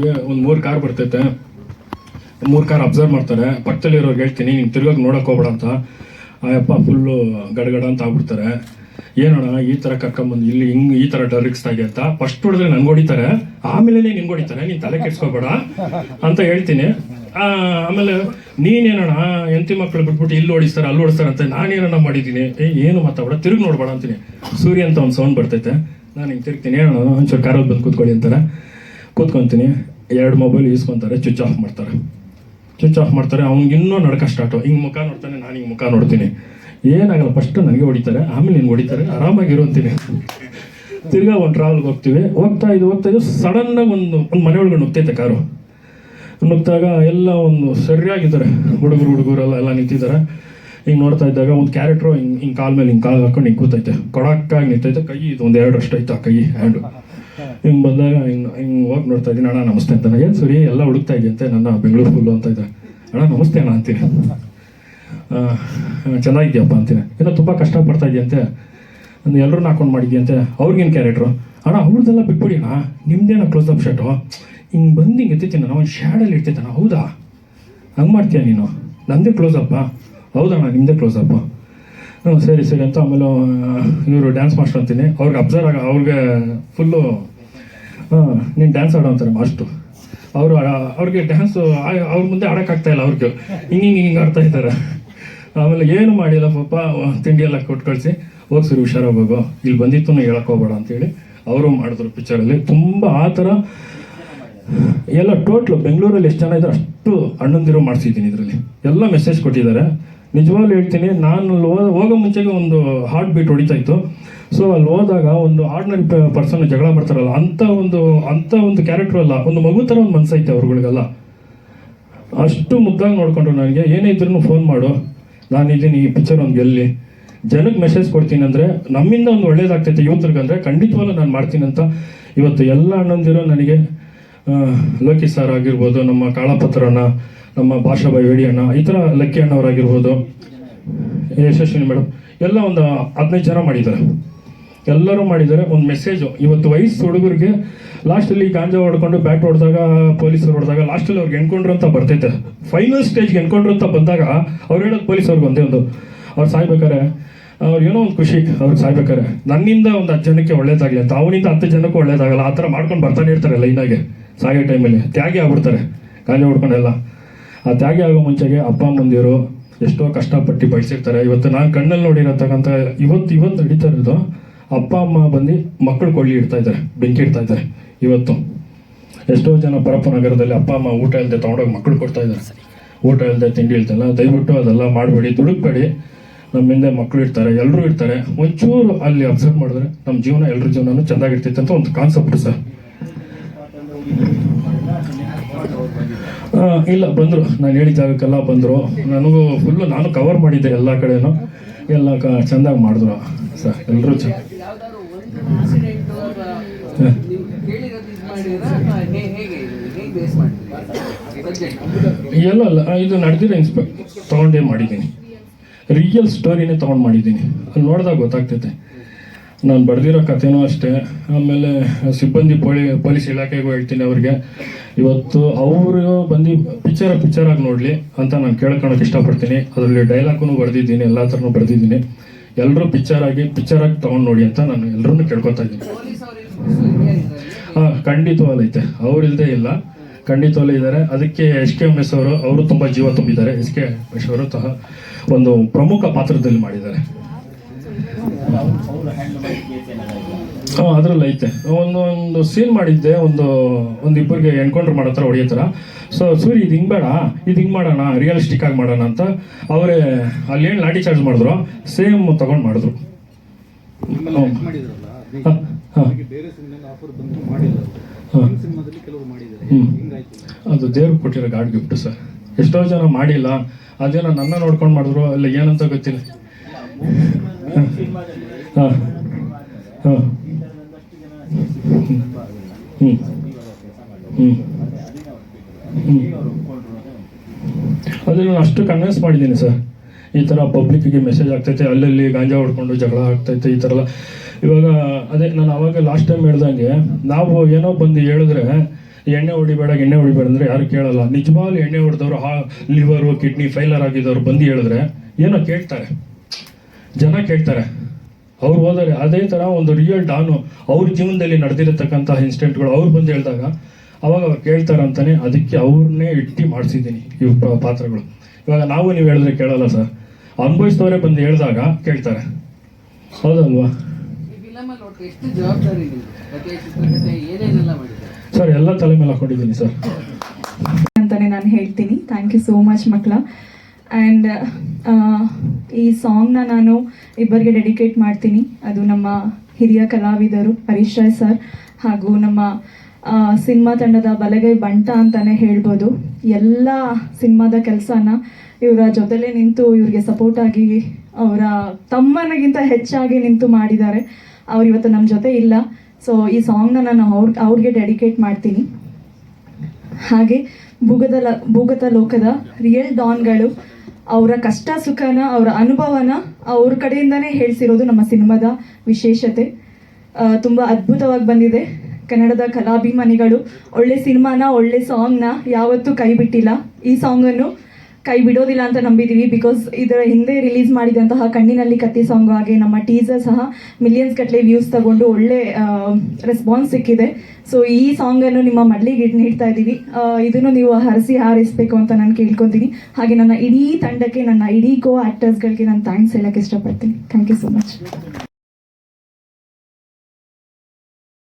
ಒಂದು ಮೂರು ಕಾರ್ ಬರ್ತೈತೆ. ಮೂರು ಕಾರ್ ಅಬ್ಸರ್ವ್ ಮಾಡ್ತಾರೆ. ಪಕ್ಕದಲ್ಲಿರೋರ್ಗೆ ಹೇಳ್ತೀನಿ ನೀನು ತಿರ್ಗೋಗಿ ನೋಡಕ್ ಹೋಗ್ಬೇಡ ಅಂತ. ಅಯ್ಯಪ್ಪ ಯಪ್ಪ ಫುಲ್ಲು ಗಡಗಡ ಅಂತ ಆಗ್ಬಿಡ್ತಾರೆ. ಏನೋಣ ಈ ಥರ ಕರ್ಕೊಂಬಂದು ಇಲ್ಲಿ ಹಿಂಗ್ ಈ ಥರ ಡರಿಕ್ಸ್ತಾಗೆ ಅಂತ? ಫಸ್ಟ್ ಹೊಡೆದ್ರೆ ನನ್ಗೆ ಹೊಡಿತಾರೆ. ಆಮೇಲೆ ನಿನ್ಗೆ ಹೊಡಿತಾರೆ ನೀನು ತಲೆ ಕೆಡ್ಸ್ಕೋಬೇಡ. ಅಂತ ಹೇಳ್ತೀನಿ. ಆ, ಆಮೇಲೆ ನೀನೇನಣ್ಣ ಎಂತಿ ಮಕ್ಕಳು ಬಿಟ್ಬಿಟ್ಟು ಇಲ್ಲಿ ಓಡಿಸ್ತಾರೆ ಅಲ್ಲಿ ಓಡಿಸ್ತಾರೆ ಅಂತ ನಾನೇನೋ ಮಾಡಿದ್ದೀನಿ? ಏ ಏನು ಮಾತಾಡ ತಿರುಗಿ ನೋಡ್ಬೇಡ ಅಂತೀನಿ. ಸೂರ್ಯ ಅಂತ ಒಂದು ಸೌಂಡ್ ಬರ್ತೈತೆ. ನಾನು ಹಿಂಗೆ ತಿರ್ಗ್ತೀನಿ ಏನೋ ಒಂಚೂರು ಕಾರಲ್ಲಿ ಬಂದು ಕೂತ್ಕೊಳ್ಳಿ ಅಂತಾರೆ. ಕೂತ್ಕೊಂತೀನಿ, ಎರಡು ಮೊಬೈಲ್ ಈಸ್ಕೊತಾರೆ ಸ್ವಿಚ್ ಆಫ್ ಮಾಡ್ತಾರೆ. ಸ್ವಿಚ್ ಆಫ್ ಮಾಡ್ತಾರೆ, ಅವ್ನಿಗೆ ಇನ್ನೂ ನಡ್ಕ ಸ್ಟಾರ್ಟು ಹಿಂಗೆ ಮುಖ ನೋಡ್ತಾನೆ, ನಾನು ಹಿಂಗೆ ಮುಖ ನೋಡ್ತೀನಿ. ಏನಾಗಲ್ಲ ಫಸ್ಟ್ ನನಗೆ ಹೊಡಿತಾರೆ, ಆಮೇಲೆ ಹಿಂಗೆ ಹೊಡಿತಾರೆ, ಆರಾಮಾಗಿರು ಅಂತೀನಿ. ತಿರ್ಗಾ ಒಂದು ಟ್ರಾವೆಲ್ಗೆ ಹೋಗ್ತೀವಿ. ಹೋಗ್ತಾ ಇದು ಹೋಗ್ತಾ ಇದು ಸಡನ್ನಾಗಿ ಒಂದು ಒಂದು ಮನೆ ಒಳಗೆ ನುಗ್ತೈತೆ ಕಾರು. ನುಗ್ತಾಗ ಎಲ್ಲ ಒಂದು ಸರಿಯಾಗಿದ್ದಾರೆ. ಹುಡುಗರು ಹುಡುಗರೆಲ್ಲ ಎಲ್ಲ ನಿಂತಿದ್ದಾರೆ. ಹಿಂಗೆ ನೋಡ್ತಾ ಇದ್ದಾಗ ಒಂದು ಕ್ಯಾರೆಕ್ಟ್ರು ಹಿಂಗೆ ಹಿಂಗೆ ಕಾಲ್ ಮೇಲೆ ಹಿಂಗೆ ಕಾಲು ಹಾಕೊಂಡು ಹಿಂಗೆ ಕೂತೈತೆ. ಕೊಡಕ್ಕಾಗಿ ನಿಂತೈತೆ, ಕೈ ಇದು ಒಂದು ಎರಡು ಅಷ್ಟು ಐತೆ ಆ ಕೈ ಹ್ಯಾಂಡು ಹಿಂಗೆ ಬಂದಾಗ ಹಿಂಗೆ ಹಿಂಗೆ ಹೋಗಿ ನೋಡ್ತಾ ಇದ್ದೀನಿ, ಅಣ್ಣ, ನಮಸ್ತೆ ಅಂತ. ಏನು ಸರಿ, ಎಲ್ಲ ಹುಡುಕ್ತಾ ಇದೆಯಂತೆ? ನನ್ನ ಬೆಂಗಳೂರು ಫುಲ್ಲು ಅಂತ ಇದೆ. ಅಣ್ಣ, ನಮಸ್ತೆ ಅಣ್ಣ ಅಂತೀನಿ. ಚೆನ್ನಾಗಿದ್ಯಪ್ಪ ಅಂತೀನಿ. ಏನೋ, ತುಂಬ ಕಷ್ಟಪಡ್ತಾ ಇದೆಯಂತೆ? ಒಂದು ಎಲ್ಲರೂ ಹಾಕೊಂಡು ಮಾಡಿದ್ಯಂತೆ? ಅವ್ರಿಗೇನು ಕ್ಯಾರೆಕ್ಟ್ರು ಅಣ್ಣ ಅವ್ರದ್ದೆಲ್ಲ ಬಿಟ್ಬಿಡಿ ಅಣ್ಣ. ನಿಮ್ದೇನೋ ಕ್ಲೋಸ್ ಅಪ್ ಶರ್ಟು ಹಿಂಗೆ ಬಂದು ಹಿಂಗೆ ಅಣ್ಣ ನಾನು. ಒಂದು ಶ್ಯಾಡಲ್ಲಿ ಅಣ್ಣ ಹೌದಾ? ಹಂಗೆ ಮಾಡ್ತೀಯ ನೀನು? ನಂದೇ ಕ್ಲೋಸ್ ಅಪ್ಪ ಹೌದಣ್ಣ ನಿಮ್ಮದೇ ಕ್ಲೋಸ್ ಅಪ್ಪ ಹ್ಞೂ ಸರಿ ಸರಿ ಅಂತ ಆಮೇಲೆ ಇವರು ಡ್ಯಾನ್ಸ್ ಮಾಸ್ಟರ್ ಅಂತೀನಿ. ಅವ್ರಿಗೆ ಅಬ್ಸರ್ವ್ ಆಗ ಅವ್ರಿಗೆ ಫುಲ್ಲು ನೀನು ಡ್ಯಾನ್ಸ್ ಆಡೋ ಅಂತಾರೆ ಮಾಸ್ಟ್ರು ಅವರು ಅವ್ರಿಗೆ ಡ್ಯಾನ್ಸು ಅವ್ರ ಮುಂದೆ ಆಡೋಕ್ಕಾಗ್ತಾ ಇಲ್ಲ ಅವ್ರಿಗೆ. ಹಿಂಗೆ ಹಿಂಗೆ ಹಿಂಗೆ ಆಡ್ತಾ ಇದ್ದಾರೆ ಆಮೇಲೆ ಏನು ಮಾಡಿಲ್ಲ ಪಾಪ ತಿಂಡಿ ಎಲ್ಲ ಕೊಟ್ಟು ಕಳಿಸಿ. ಹೋಗಿ ಸರಿ ಹುಷಾರಾಗೋಗೋ ಇಲ್ಲಿ ಬಂದಿತ್ತು ಹೇಳಕ್ಕೆ ಹೋಗ್ಬೇಡ ಅಂತೇಳಿ ಅವರು ಮಾಡಿದ್ರು ಪಿಕ್ಚರಲ್ಲಿ ತುಂಬ ಆ ಥರ ಎಲ್ಲ ಟೋಟ್ಲು ಬೆಂಗಳೂರಲ್ಲಿ ಎಷ್ಟು ಜನ ಇದ್ದಾರೆ ಅಷ್ಟು ಅಣ್ಣಂದಿರು ಮಾಡಿಸಿದ್ದೀನಿ ಇದರಲ್ಲಿ. ಎಲ್ಲ ಮೆಸೇಜ್ ಕೊಟ್ಟಿದ್ದಾರೆ. ನಿಜವಾಗ್ಲೂ ಹೇಳ್ತೀನಿ, ನಾನು ಅಲ್ಲಿ ಹೋದ ಹೋಗೋ ಮುಂಚೆಗೆ ಒಂದು ಹಾರ್ಟ್ ಬೀಟ್ ಹೊಡಿತಾ ಇತ್ತು. ಸೊ ಅಲ್ಲಿ ಹೋದಾಗ ಒಂದು ಆರ್ಡಿನರಿ ಪರ್ಸನ್ ಜಗಳ ಮಾಡ್ತಾರಲ್ಲ ಅಂಥ ಒಂದು ಅಂಥ ಒಂದು ಕ್ಯಾರೆಕ್ಟರ್ ಅಲ್ಲ, ಒಂದು ಮಗು ಥರ ಒಂದು ಮನಸ್ಸೈತೆ ಅವ್ರುಗಳಿಗೆಲ್ಲ. ಅಷ್ಟು ಮುದ್ದಾಗಿ ನೋಡ್ಕೊಂಡ್ರು ನನಗೆ. ಏನೇ ಇದ್ರೂ ಫೋನ್ ಮಾಡು. ನಾನಿದ್ದೀನಿ ಈ ಪಿಕ್ಚರ್ ಒಂದು ಎಲ್ಲಿ. ಜನಕ್ಕೆ ಮೆಸೇಜ್ ಕೊಡ್ತೀನಿ ಅಂದರೆ, ನಮ್ಮಿಂದ ಒಂದು ಒಳ್ಳೇದಾಗ್ತೈತೆ ಯೂತ್ರಿಗೆ ಅಂದರೆ ಖಂಡಿತವಾಗ್ಲೂ ನಾನು ಮಾಡ್ತೀನಿ ಅಂತ. ಇವತ್ತು ಎಲ್ಲ ಅಣ್ಣಂದಿರೋ ನನಗೆ ಲೋಕಿ ಸರ್ ಆಗಿರ್ಬೋದು, ನಮ್ಮ ಕಾಳಪತ್ರಣ್ಣ ನಮ್ಮ ಭಾಷಾಬಾಯಿ ವೇಡಿಯಣ್ಣ, ಈ ಥರ ಲಕ್ಕಿ ಅಣ್ಣವರಾಗಿರ್ಬೋದು, ಯಶಸ್ವಿನಿ ಮೇಡಮ್ ಎಲ್ಲ ಒಂದು ಹದಿನೈದು ಜನ ಮಾಡಿದ್ದಾರೆ. ಎಲ್ಲರೂ ಮಾಡಿದ್ದಾರೆ, ಒಂದು ಮೆಸೇಜು ಇವತ್ತು ವಯಸ್ಸು ಹುಡುಗರಿಗೆ ಲಾಸ್ಟಲ್ಲಿ ಗಾಂಜಾ ಹೊಡ್ಕೊಂಡು ಬ್ಯಾಟ್ ಹೊಡೆದಾಗ, ಪೊಲೀಸರು ಹೊಡೆದಾಗ ಲಾಸ್ಟಲ್ಲಿ ಅವ್ರಿಗೆ ಎನ್ಕೊಂಡ್ರು ಅಂತ ಬರ್ತೈತೆ ಫೈನಲ್ ಸ್ಟೇಜ್ಗೆ ಎನ್ಕೊಂಡ್ರು ಅಂತ ಬಂದಾಗ, ಅವ್ರು ಹೇಳೋದು ಪೊಲೀಸವ್ರಿಗೆ ಒಂದೇ ಒಂದು, ಅವ್ರು ಸಾಯ್ಬೇಕಾರೆ ಅವ್ರು ಏನೋ ಒಂದು ಖುಷಿ ಅವ್ರಿಗೆ ಸಾಯ್ಬೇಕಾರೆ ನನ್ನಿಂದ ಒಂದು ಹತ್ತು ಜನಕ್ಕೆ ಒಳ್ಳೇದಾಗಲಿ ಅಂತ, ಅವನಿಂದ ಹತ್ತು ಜನಕ್ಕೂ ಒಳ್ಳೇದಾಗಲ್ಲ, ಆ ಥರ ಮಾಡ್ಕೊಂಡು ಬರ್ತಾನೆ ಇರ್ತಾರೆ ಲೈನಾಗೆ ಸಾಯೋ ಟೈಮಲ್ಲಿ ತ್ಯಾಗಿ ಆಗ್ಬಿಡ್ತಾರೆ, ಖಾಲಿ ಹೊಡ್ಕೊಂಡೆಲ್ಲ. ಆ ತ್ಯಾಗಿ ಆಗೋ ಮುಂಚೆಗೆ ಅಪ್ಪ, ಅಮ್ಮಂದಿರು ಎಷ್ಟೋ ಕಷ್ಟಪಟ್ಟು ಬಯಸಿರ್ತಾರೆ. ಇವತ್ತು ನಾನು ಕಣ್ಣಲ್ಲಿ ನೋಡಿರತಕ್ಕಂಥ, ಇವತ್ತು ಇವತ್ತು ನಡೀತಾ ಇರೋದು ಅಪ್ಪ, ಅಮ್ಮ ಬಂದು ಮಕ್ಕಳು ಕೊಳ್ಳಿ ಇಡ್ತಾ ಇದ್ದಾರೆ, ಬೆಂಕಿ ಇಡ್ತಾ ಇದ್ದಾರೆ ಇವತ್ತು. ಎಷ್ಟೋ ಜನ ಪರಪ್ಪ ನಗರದಲ್ಲಿ ಅಪ್ಪ, ಅಮ್ಮ ಊಟ ಇಲ್ಲದೆ ತೊಗೊಂಡೋಗಿ ಮಕ್ಕಳು ಕೊಡ್ತಾ ಇದ್ದಾರೆ. ಊಟ ಇಲ್ಲದೆ ತಿಂಡಿ ಇಲ್ತಲ್ಲ ದಯವಿಟ್ಟು ಅದೆಲ್ಲ ಮಾಡಬೇಡಿ, ದುಡುಕ್ಬೇಡಿ. ನಮ್ಮ ಹಿಂದೆ ಮಕ್ಕಳು ಇರ್ತಾರೆ ಎಲ್ಲರೂ ಇರ್ತಾರೆ. ಒಂಚೂರು ಅಲ್ಲಿ ಅಬ್ಸರ್ವ್ ಮಾಡಿದ್ರೆ ನಮ್ಮ ಜೀವನ ಎಲ್ಲರ ಜೀವನನೂ ಚೆನ್ನಾಗಿರ್ತೈತೆ ಅಂತ ಒಂದು ಕಾನ್ಸೆಪ್ಟ್ ಸರ್ ಆ, ಇಲ್ಲ ಬಂದರು. ನಾನು ಹೇಳಿದ ಜಾಗಕ್ಕೆಲ್ಲ ಬಂದರು. ನನಗೂ ಫುಲ್ಲು ನಾನು ಕವರ್ ಮಾಡಿದ್ದೆ ಎಲ್ಲ ಕಡೆನೂ. ಎಲ್ಲ ಕ ಚೆಂದಾಗಿ ಮಾಡಿದ್ರು. ಸರ್ ಎಲ್ಲರೂ ಚೆಂದ ಎಲ್ಲ ಅಲ್ಲ ಇದು ನಡೆದಿರೋ ಇನ್ಸ್ಪೆಕ್ಟ್ ತೊಗೊಂಡೇ ಮಾಡಿದ್ದೀನಿ. ರಿಯಲ್ ಸ್ಟೋರಿನೇ ತೊಗೊಂಡು ಮಾಡಿದ್ದೀನಿ. ಅಲ್ಲಿ ನೋಡಿದಾಗ ಗೊತ್ತಾಗ್ತೈತೆ. ನಾನು ಬರೆದಿರೋ ಕಥೆನೂ ಅಷ್ಟೇ. ಆಮೇಲೆ ಸಿಬ್ಬಂದಿ ಪೊಲಿ, ಪೊಲೀಸ್ ಇಲಾಖೆಗೂ ಹೇಳ್ತೀನಿ ಅವ್ರಿಗೆ. ಇವತ್ತು ಅವರು ಬಂದು ಪಿಕ್ಚರ್ ಆಗಿ ನೋಡಲಿ ಅಂತ ನಾನು ಕೇಳ್ಕೊಳಕ್ಕೆ ಇಷ್ಟಪಡ್ತೀನಿ. ಅದರಲ್ಲಿ ಡೈಲಾಗೂ ಬರೆದಿದ್ದೀನಿ, ಎಲ್ಲ ಥರನೂ ಬರೆದಿದ್ದೀನಿ. ಎಲ್ಲರೂ ಪಿಕ್ಚರ್ ಆಗಿ ಪಿಕ್ಚರ್ ಆಗಿ ತೊಗೊಂಡು ನೋಡಿ ಅಂತ ನಾನು ಎಲ್ಲರನ್ನೂ ಕೇಳ್ಕೊತಾ ಇದ್ದೀನಿ. ಹಾಂ ಖಂಡಿತವಾಗೈತೆ ಐತೆ. ಅವ್ರಿಲ್ದೇ ಇಲ್ಲ. ಖಂಡಿತವಲ್ಲೇ ಇದ್ದಾರೆ ಅದಕ್ಕೆ ಎಸ್ ಕೆ ಎಂ ಎಸ್ ಅವರು ಅವರು ತುಂಬ ಜೀವ ತುಂಬಿದ್ದಾರೆ. ಎಸ್ ಕೆ ಎಂ ಎಸ್ ಅವರು ಸಹ ಒಂದು ಪ್ರಮುಖ ಪಾತ್ರದಲ್ಲಿ ಮಾಡಿದ್ದಾರೆ. ಹಾಂ ಅದರಲ್ಲಿ ಐತೆ. ಒಂದು ಒಂದು ಸೀನ್ ಮಾಡಿದ್ದೆ ಒಂದು ಒಂದು ಇಬ್ಬರಿಗೆ ಎನ್ಕೌಂಟರ್ ಮಾಡೋ ಥರ ಹೊಡೆಯೋ ಥರ. ಸೊ ಸೂರಿ ಇದು ಹಿಂಗೆ ಬೇಡ. ಇದು ಹಿಂಗೆ ಮಾಡೋಣ ರಿಯಲಿಸ್ಟಿಕ್ ಆಗಿ ಮಾಡೋಣ ಅಂತ ಅವರೇ ಅಲ್ಲಿ ಏನು ಲಾಠಿ ಚಾರ್ಜ್ ಮಾಡಿದ್ರು? ಸೇಮ್ ತಗೊಂಡು ಮಾಡಿದ್ರು. ಅದೇ ದೇವ್ರಿಗೆ ಕೊಟ್ಟಿರೋ ಗಾಡ್ ಗಿಫ್ಟ್ ಸರ್. ಎಷ್ಟೋ ಜನ ಮಾಡಿಲ್ಲ. ಅದೇನೋ ನನ್ನ ನೋಡ್ಕೊಂಡು ಮಾಡಿದ್ರು ಇಲ್ಲ ಏನಂತ ಗೊತ್ತಿಲ್ಲ. ಹಾಂ. ಹಾಂ. ಅದೇ ನಾನು ಅಷ್ಟು ಕನ್ವಿನ್ಸ್ ಮಾಡಿದ್ದೀನಿ ಸರ್. ಈ ಥರ ಪಬ್ಲಿಕ್ಕಿಗೆ ಮೆಸೇಜ್ ಆಗ್ತೈತೆ, ಅಲ್ಲಲ್ಲಿ ಗಾಂಜಾ ಹೊಡ್ಕೊಂಡು ಜಗಳ ಆಗ್ತೈತೆ, ಈ ಥರ ಎಲ್ಲ. ಇವಾಗ ಅದೇ ನಾನು ಅವಾಗ ಲಾಸ್ಟ್ ಟೈಮ್ ಹೇಳ್ದಂಗೆ, ನಾವು ಏನೋ ಬಂದು ಹೇಳಿದ್ರೆ, ಎಣ್ಣೆ ಹೊಡಿಬೇಡ ಎಣ್ಣೆ ಹೊಡಿಬೇಡ ಅಂದರೆ ಯಾರು ಕೇಳಲ್ಲ. ನಿಜವಾಗ್ಲೂ ಎಣ್ಣೆ ಹೊಡೆದವರು, ಹಾ ಲಿವರು ಕಿಡ್ನಿ ಫೈಲರ್ ಆಗಿದ್ದವ್ರು ಬಂದು ಹೇಳಿದ್ರೆ, ಏನೋ ಕೇಳ್ತಾರೆ. ಜನ ಕೇಳ್ತಾರೆ. ಅವ್ರು ಹೋದರೆ ಅದೇ ಥರ ಒಂದು ರಿಯಲ್ ಡಾನು ಅವ್ರ ಜೀವನದಲ್ಲಿ ನಡೆದಿರತಕ್ಕಂತಹ ಇನ್ಸಿಡೆಂಟ್ಗಳು ಅವ್ರು ಬಂದು ಹೇಳಿದಾಗ ಅವಾಗ ಅವ್ರು ಕೇಳ್ತಾರೆ ಅಂತಾನೆ ಅದಕ್ಕೆ ಅವ್ರನ್ನೇ ಇಟ್ಟು ಮಾಡಿಸಿದ್ದೀನಿ ಇವ್ ಪಾತ್ರಗಳು. ಇವಾಗ ನಾವು ನೀವು ಹೇಳಿದ್ರೆ ಕೇಳಲ್ಲ ಸರ್. ಅನುಭವಿಸಿದವರೇ ಬಂದು ಹೇಳಿದಾಗ ಕೇಳ್ತಾರೆ. ಹೌದಲ್ವಾ? ಸರ್ ಎಲ್ಲ ತಲೆ ಮೇಲೆ ಹಾಕೊಂಡಿದ್ದೀನಿ ಸರ್. ಅಂತಾನೆ ನಾನು ಹೇಳ್ತೀನಿ. ಥ್ಯಾಂಕ್ ಯು ಸೋ ಮಚ್ ಮಕ್ಕಳ. ಆ್ಯಂಡ್ ಈ ಸಾಂಗ್ನ ನಾನು ಇಬ್ಬರಿಗೆ ಡೆಡಿಕೇಟ್ ಮಾಡ್ತೀನಿ. ಅದು ನಮ್ಮ ಹಿರಿಯ ಕಲಾವಿದರು ಹರೀಶ್ ಸರ್ ಹಾಗೂ ನಮ್ಮ ಸಿನಿಮಾ ತಂಡದ ಬಲಗೈ ಬಂಟ ಅಂತಲೇ ಹೇಳ್ಬೋದು. ಎಲ್ಲ ಸಿನಿಮಾದ ಕೆಲಸನ ಇವರ ಜೊತೆಲೇ ನಿಂತು ಇವ್ರಿಗೆ ಸಪೋರ್ಟ್ ಆಗಿ ಅವರ ತಮ್ಮನಿಗಿಂತ ಹೆಚ್ಚಾಗಿ ನಿಂತು ಮಾಡಿದ್ದಾರೆ. ಅವ್ರು ಇವತ್ತು ನಮ್ಮ ಜೊತೆ ಇಲ್ಲ. ಸೊ ಈ ಸಾಂಗ್ನ ನಾನು ಅವ್ರ, ಅವ್ರಿಗೆ ಡೆಡಿಕೇಟ್ ಮಾಡ್ತೀನಿ. ಹಾಗೆ ಭೂಗತ ಲ, ಭೂಗತ ಲೋಕದ ರಿಯಲ್ ಡಾನ್ಗಳು ಅವರ ಕಷ್ಟ ಸುಖನ, ಅವರ ಅನುಭವನ ಅವ್ರ ಕಡೆಯಿಂದನೇ ಹೇಳ್ಸಿರೋದು ನಮ್ಮ ಸಿನಿಮಾದ ವಿಶೇಷತೆ. ತುಂಬ ಅದ್ಭುತವಾಗಿ ಬಂದಿದೆ. ಕನ್ನಡದ ಕಲಾಭಿಮಾನಿಗಳು ಒಳ್ಳೆ ಸಿನಿಮಾನ, ಒಳ್ಳೆ ಸಾಂಗ್ನ ಯಾವತ್ತೂ ಕೈ ಬಿಟ್ಟಿಲ್ಲ. ಈ ಸಾಂಗನ್ನು ಕೈ ಬಿಡೋದಿಲ್ಲ ಅಂತ ನಂಬಿದ್ದೀವಿ ಬಿಕಾಸ್ ಇದರ ಹಿಂದೆ ರಿಲೀಸ್ ಮಾಡಿದಂತಹ ಕಣ್ಣಿನಲ್ಲಿ ಕತ್ತಿ ಸಾಂಗ್ ಹಾಗೆ ನಮ್ಮ ಟೀಸರ್ ಸಹ ಮಿಲಿಯನ್ಸ್ ಗಟ್ಟಲೆ ವ್ಯೂಸ್ ತಗೊಂಡು ಒಳ್ಳೆ ರೆಸ್ಪಾನ್ಸ್ ಸಿಕ್ಕಿದೆ. ಸೊ ಈ ಸಾಂಗನ್ನು ನಿಮ್ಮ ಮಡ್ಲಿಗೆ ನೀಡ್ತಾ ಇದ್ದೀವಿ. ಇದನ್ನು ನೀವು ಹರಸಿ ಹಾರಿಸ್ಬೇಕು ಅಂತ ನಾನು ಕೇಳ್ಕೊತೀನಿ. ಹಾಗೆ ನನ್ನ ಇಡೀ ತಂಡಕ್ಕೆ, ನನ್ನ ಇಡೀ ಕೋ ಆ್ಯಕ್ಟರ್ಸ್ಗಳಿಗೆ ನಾನು ಥ್ಯಾಂಕ್ಸ್ ಹೇಳಕ್ಕೆ ಇಷ್ಟಪಡ್ತೀನಿ. Thank you so much